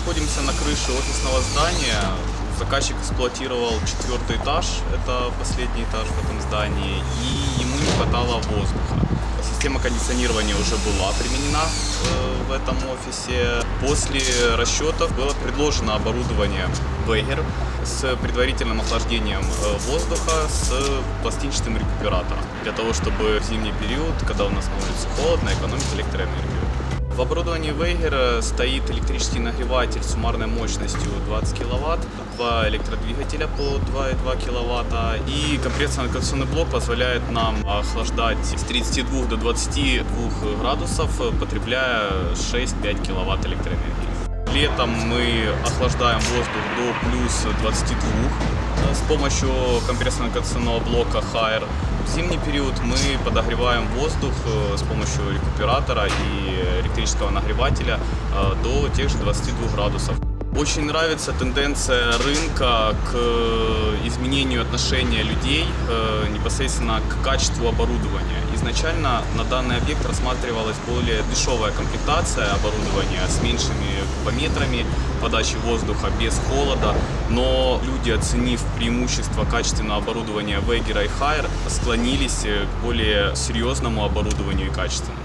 находимся на крыше офисного здания. Заказчик эксплуатировал четвертый этаж, это последний этаж в этом здании, и ему не хватало воздуха. Система кондиционирования уже была применена э, в этом офисе. После расчетов было предложено оборудование Вейгер с предварительным охлаждением э, воздуха с пластинчатым рекуператором, для того, чтобы в зимний период, когда у нас на улице холодно, экономить электроэнергию. В оборудовании Вейгера стоит электрический нагреватель с суммарной мощностью 20 кВт, два электродвигателя по 2,2 кВт и компрессионно-кондиционный блок позволяет нам охлаждать с 32 до 22 градусов, потребляя 6-5 кВт электроэнергии. Летом мы охлаждаем воздух до плюс 22 э, с помощью компрессионно-кондиционного блока Haier. В зимний период мы подогреваем воздух э, с помощью рекуператора и электрического нагревателя э, до тех же 22 градусов. Очень нравится тенденция рынка к э, изменению отношения людей э, непосредственно к качеству оборудования. Изначально на данный объект рассматривалась более дешевая комплектация оборудования с меньшими кубометрами подачи воздуха без холода, но люди, оценив преимущество качественного оборудования Вейгера и Хайер, склонились к более серьезному оборудованию и качественному.